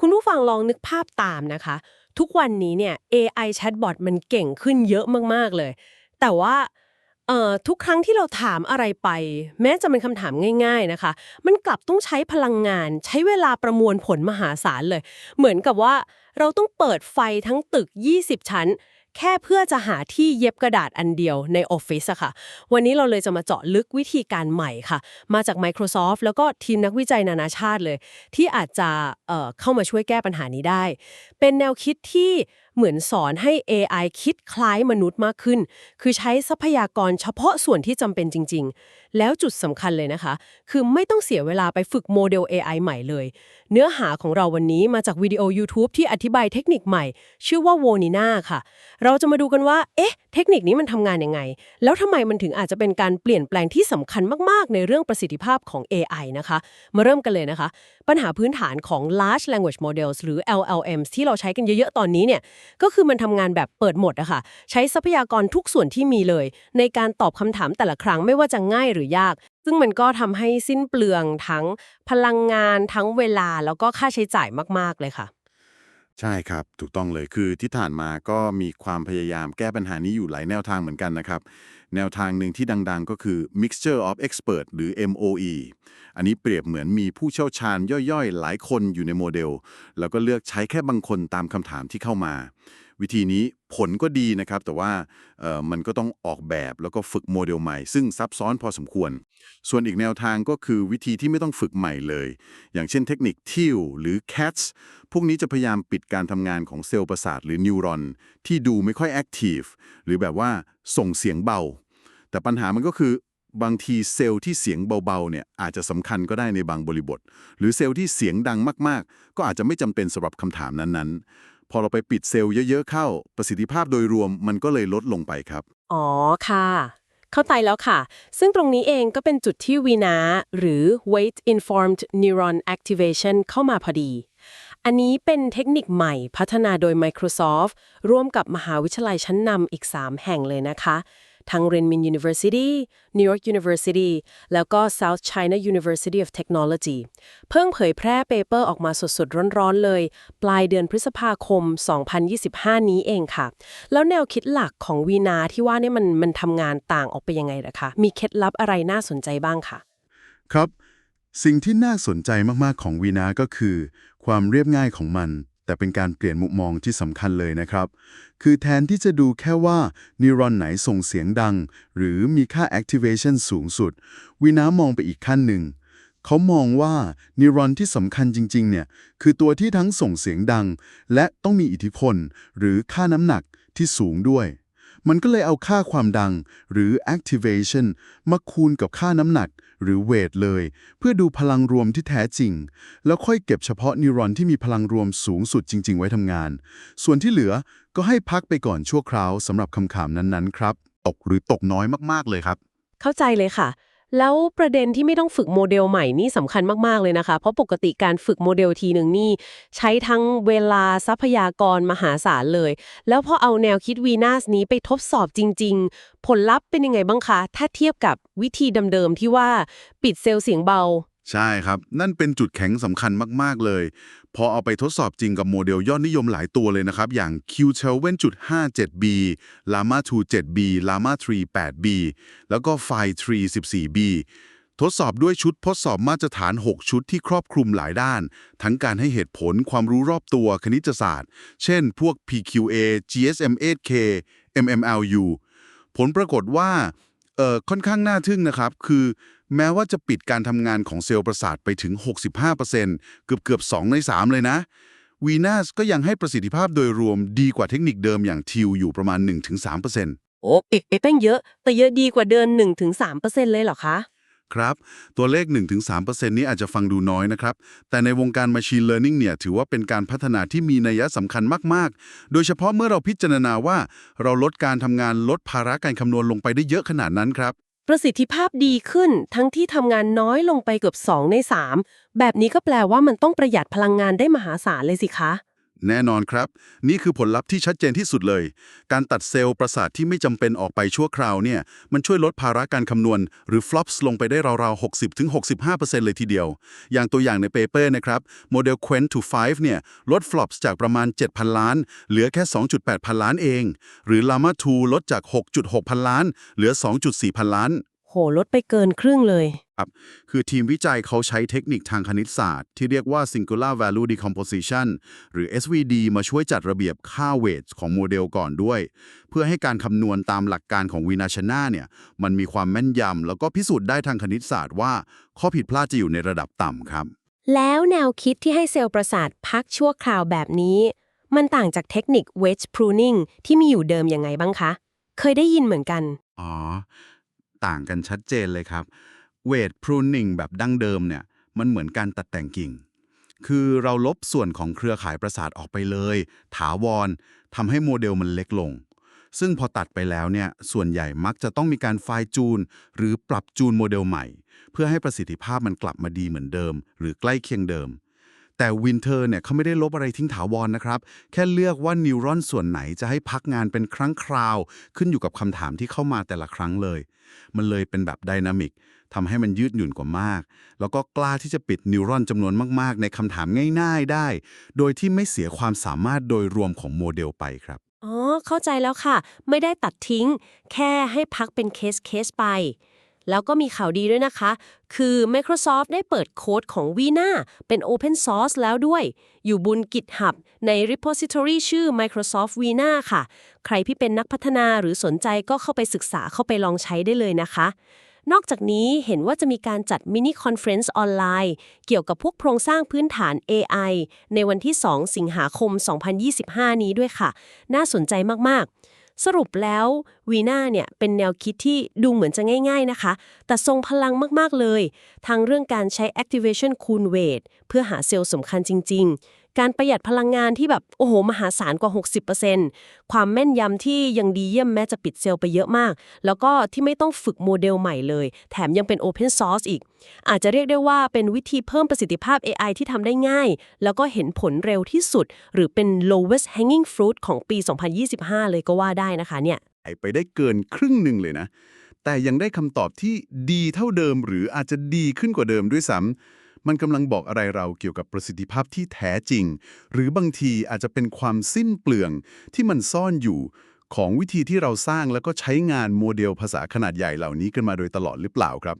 คุณผู้ฟังลองนึกภาพตามนะคะ ทุกวันนี้เนี่ย AI chatbot มันเก่งขึ้นเยอะมาก ๆ เลย แต่ว่าเอ่อทุกครั้งที่เราถามอะไรไป แม้จะเป็นคำถามง่าย ๆนะคะ มันกลับต้องใช้พลังงาน ใช้เวลาประมวลผลมหาศาลเลย เหมือนกับว่าเราต้องเปิดไฟทั้งตึก 20 ชั้น แค่เพื่อจะหาที่เย็บกระดาษอันเดียวในออฟฟิศอะค่ะ วันนี้เราเลยจะมาเจาะลึกวิธีการใหม่ค่ะ มาจาก Microsoft แล้วก็ทีมนักวิจัยนานาชาติเลย ที่อาจจะเเข้ามาช่วยแก้ปัญหานี้ได้ เป็นแนวคิดที่ เหมือนสอนให้ AI คิดคล้ายมนุษย์มากขึ้น คือใช้ทรัพยากรเฉพาะส่วนที่จำเป็นจริง ๆ แล้วจุดสำคัญเลยนะคะ คือไม่ต้องเสียเวลาไปฝึกโมเดล AI ใหม่เลย เนื้อหาของเราวันนี้มาจากวิดีโอ YouTube ที่อธิบายเทคนิคใหม่ ชื่อว่า w o n i n a ค่ะ เราจะมาดูกันว่า เอ๊ะ เทคนิคนี้มันทำงานยังไง แล้วทำไมมันถึงอาจจะเป็นการเปลี่ยนแปลงที่สำคัญมากๆ ในเรื่องประสิทธิภาพของ AI นะคะ มาเริ่มกันเลยนะคะ ปัญหาพื้นฐานของ large language models หรือ LLMs ที่เราใช้กันเยอะๆ ตอนนี้เนี่ยก็คือมันทำงานแบบเปิดหมดอะค่ะ ใช้ทรัพยากรทุกส่วนที่มีเลย ในการตอบคำถามแต่ละครั้งไม่ว่าจะง่ายหรือยาก ซึ่งมันก็ทำให้สิ้นเปลืองทั้งพลังงานทั้งเวลาแล้วก็ค่าใช้จ่ายมาก ๆ เลยค่ะ ใช่ครับ ถูกต้องเลยคือที่ผ่านมาก็มีความพยายามแก้ปัญหานี้อยู่หลายแนวทางเหมือนกันนะครับ แนวทางหนึ่งที่ดังๆ ก็คือ mixture of expert หรือ MOE อันนี้เปรียบเหมือนมีผู้เชี่ยวชาญย่อยๆ หลายคนอยู่ในโมเดล แล้วก็เลือกใช้แค่บางคนตามคำถามที่เข้ามา วิธีนี้ผลก็ดีนะครับ แต่ว่ามันก็ต้องออกแบบแล้วก็ฝึกโมเดลใหม่ ซึ่งซับซ้อนพอสมควร ส่วนอีกแนวทางก็คือวิธีที่ไม่ต้องฝึกใหม่เลย อย่างเช่นเทคนิค TIL หรือ CATS พวกนี้จะพยายามปิดการทำงานของเซลล์ประสาทหรือนิวรอนที่ดูไม่ค่อยแอคทีฟหรือแบบว่าส่งเสียงเบา แต่ปัญหามันก็คือบางทีเซลล์ที่เสียงเบาๆเนี่ยอาจจะสำคัญก็ได้ในบางบริบท หรือเซลล์ที่เสียงดังมากๆ ก็อาจจะไม่จำเป็นสำหรับคำถามนั้นๆ พอเราไปปิดเซลล์เยอะ ๆ เข้า ประสิทธิภาพโดยรวมมันก็เลยลดลงไปครับ อ๋อค่ะ เข้าใจแล้วค่ะ ซึ่งตรงนี้เองก็เป็นจุดที่วีนาหรือ weight informed neuron activation เข้ามาพอดี อันนี้เป็นเทคนิคใหม่พัฒนาโดย Microsoft ร่วมกับมหาวิทยาลัยชั้นนำอีก 3 แห่งเลยนะคะ ทั้ง Renmin University New York University แล้วก็ South China University of Technology เพิ่งเผยแพร่เปเปอร์ออกมาสดๆ ร้อนๆ เลย ปลายเดือนพฤษภาคม 2025 นี้เองค่ะ แล้วแนวคิดหลักของวีนาที่ว่าเนี่ยมันมันทำงานต่างออกไปยังไงล่ะคะ มีเคล็ดลับอะไรน่าสนใจบ้างคะครับ สิ่งที่น่าสนใจมากๆของวีนาก็คือ ความเรียบง่ายของมัน แต่เป็นการเปลี่ยนมุมมองที่สำคัญเลยนะครับ คือแทนที่จะดูแค่ว่านิวรอนไหนส่งเสียงดัง หรือมีค่า activation สูงสุดวีนามองไปอีกขั้นหนึ่ง เขามองว่านิวรอนที่สำคัญจริงๆเนี่ยคือตัวที่ทั้งส่งเสียงดัง และต้องมีอิทธิพล หรือค่าน้ำหนักที่สูงด้วย มันก็เลยเอาค่าความดังหรือ activation มาคูณกับค่าน้ำหนักหรือเวทเลย เพื่อดูพลังรวมที่แท้จริง แล้วค่อยเก็บเฉพาะนิวรอนที่มีพลังรวมสูงสุดจริง ๆ ไว้ทำงาน ส่วนที่เหลือก็ให้พักไปก่อนชั่วคราวสำหรับคำขามนั้นๆ ครับ ตกหรือตกน้อยมากๆเลยครับ เข้าใจเลยค่ะ แล้วประเด็นที่ไม่ต้องฝึกโมเดลใหม่นี่สำคัญมากๆเลยนะคะ เพราะปกติการฝึกโมเดลทีหนึ่งนี่ ใช้ทั้งเวลาทรัพยากรมหาศาลเลย แล้วพอเอาแนวคิดวีนาสนี้ไปทดสอบจริง ๆ ผลลัพธ์เป็นยังไงบ้างคะ ถ้าเทียบกับวิธีเดิมๆที่ว่าปิดเซลล์เสียงเบา ใช่ครับ นั่นเป็นจุดแข็งสำคัญมากๆเลย พอเอาไปทดสอบจริงกับโมเดลยอดนิยมหลายตัวเลยนะครับ อย่าง q t e l v e n 57 b Llama 2 7b Llama 3 8b แล้วก็ Phi 3 14b ทดสอบด้วยชุดทดสอบมาตรฐาน 6 ชุดที่ครอบคลุมหลายด้าน ทั้งการให้เหตุผลความรู้รอบตัวคณิตศาสตร์ เช่น พวก PQA GSM 8K MMLU ผลปรากฏว่าเอ่อค่อนข้างน่าทึ่งนะครับ คือ แม้ว่าจะปิดการทำงานของเซลล์ประสาทไปถึง 65%เกือบเกือบ 2 ใน 3 เลยนะวีนัสก็ยังให้ประสิทธิภาพโดยรวมดีกว่าเทคนิคเดิมอย่างทิวอยู่ประมาณ 1-3%โอ้เอกเตั้งเยอะ แต่เยอะดีกว่าเดิน 1-3%เลยเหรอคะ ครับ ตัวเลข 1-3%นี้อาจจะฟังดูน้อยนะครับ แต่ในวงการ Machine Learning เนี่ย ถือว่าเป็นการพัฒนาที่มีนัยสำคัญมาก ๆ โดยเฉพาะเมื่อเราพิจารณาว่า เราลดการทำงานลดภาระการคำนวณลงไปได้เยอะขนาดนั้นครับ ประสิทธิภาพดีขึ้นทั้งที่ทำงานน้อยลงไปเกือบ 2 ใน 3 แบบนี้ก็แปลว่ามันต้องประหยัดพลังงานได้มหาศาลเลยสิคะ แน่นอนครับ นี่คือผลลัพธ์ที่ชัดเจนที่สุดเลย การตัดเซลล์ประสาทที่ไม่จำเป็นออกไปชั่วคราวเนี่ย มันช่วยลดภาระการคำนวณ หรือ flops ลงไปได้ราวๆ 60-65%เลยทีเดียว อย่างตัวอย่างในเปเปอร์นะครับ โมเดล Quen to 5 เนี่ย ลด flops จากประมาณ 7,000 ล้าน เหลือแค่ 2.8 พันล้านเอง หรือ Llama 2 ลดจาก 6.6 พันล้าน เหลือ 2.4 พันล้าน โห ลดไปเกินครึ่งเลย ครับ คือทีมวิจัยเขาใช้เทคนิคทางคณิตศาสตร์ ที่เรียกว่า singular value decomposition หรือ SVD มาช่วยจัดระเบียบค่าเวทของโมเดลก่อนด้วย เพื่อให้การคำนวณตามหลักการของวินาชนาเนี่ย มันมีความแม่นยำแล้วก็พิสูจน์ได้ทางคณิตศาสตร์ว่า ข้อผิดพลาดจะอยู่ในระดับต่ำครับ แล้วแนวคิดที่ให้เซลล์ประสาทพักชั่วคราวแบบนี้ มันต่างจากเทคนิค wedge pruning ที่มีอยู่เดิมยังไงบ้างคะ เคยได้ยินเหมือนกัน อ๋อ ต่างกันชัดเจนเลยครับ เวทพรูนิ่งแบบดั้งเดิมเนี่ยมันเหมือนการตัดแต่งกิ่ง คือเราลบส่วนของเครือข่ายประสาทออกไปเลย ถาวรทำให้โมเดลมันเล็กลง ซึ่งพอตัดไปแล้วเนี่ยส่วนใหญ่มักจะต้องมีการไฟล์จูน หรือปรับจูนโมเดลใหม่ เพื่อให้ประสิทธิภาพมันกลับมาดีเหมือนเดิม หรือใกล้เคียงเดิม แต่วินเทอร์เนี่ยเขาไม่ได้ลบอะไรทิ้งถาวรนะครับ แค่เลือกว่านิวรอนส่วนไหนจะให้พักงานเป็นครั้งคราว ขึ้นอยู่กับคำถามที่เข้ามาแต่ละครั้งเลย มันเลยเป็นแบบไดนามิก ทำให้มันยืดหยุ่นกว่ามาก แล้วก็กล้าที่จะปิดนิวรอนจำนวนมาก ๆ ในคำถามง่าย ๆ ได้ โดยที่ไม่เสียความสามารถโดยรวมของโมเดลไปครับ อ๋อ เข้าใจแล้วค่ะ ไม่ได้ตัดทิ้ง แค่ให้พักเป็นเคสเคสไป แล้วก็มีข่าวดีด้วยนะคะ คือ Microsoft ได้เปิดโค้ดของ Vina เป็น Open Source แล้วด้วย อยู่บน GitHub ใน repository ชื่อ Microsoft Vina ค่ะ ใครที่เป็นนักพัฒนาหรือสนใจก็เข้าไปศึกษาเข้าไปลองใช้ได้เลยนะคะ นอกจากนี้เห็นว่าจะมีการจัดมินิคอนเฟรนซ์ออนไลน์ เกี่ยวกับพวกโครงสร้างพื้นฐาน AI ในวันที่ 2 สิงหาคม 2025 นี้ด้วยค่ะ น่าสนใจมาก ๆ สรุปแล้ววีน่าเนี่ยเป็นแนวคิดที่ดูเหมือนจะง่าย ๆ นะคะ แต่ทรงพลังมาก ๆ เลยทั้งเรื่องการใช้ activation คูณเวทเพื่อหาเซลล์สำคัญจริง ๆ การประหยัดพลังงานที่แบบโอ้โหมหาศาลกว่า 60%ความแม่นยำที่ยังดีเยี่ยมแม้จะปิดเซลล์ไปเยอะมาก แล้วก็ที่ไม่ต้องฝึกโมเดลใหม่เลย แถมยังเป็น Open Source อีก อาจจะเรียกได้ว่าเป็นวิธีเพิ่มประสิทธิภาพ AI ที่ทำได้ง่าย แล้วก็เห็นผลเร็วที่สุด หรือเป็น lowest hanging fruit ของปี 2025 เลยก็ว่าได้นะคะเนี่ยไปได้เกินครึ่งหนึ่งเลยนะแต่ยังได้คำตอบที่ดีเท่าเดิม หรืออาจจะดีขึ้นกว่าเดิมด้วยซ้ำ มันกำลังบอกอะไรเราเกี่ยวกับประสิทธิภาพที่แท้จริง หรือบางทีอาจจะเป็นความสิ้นเปลืองที่มันซ่อนอยู่ของวิธีที่เราสร้างแล้วก็ใช้งานโมเดลภาษาขนาดใหญ่เหล่านี้กันมาโดยตลอดหรือเปล่าครับ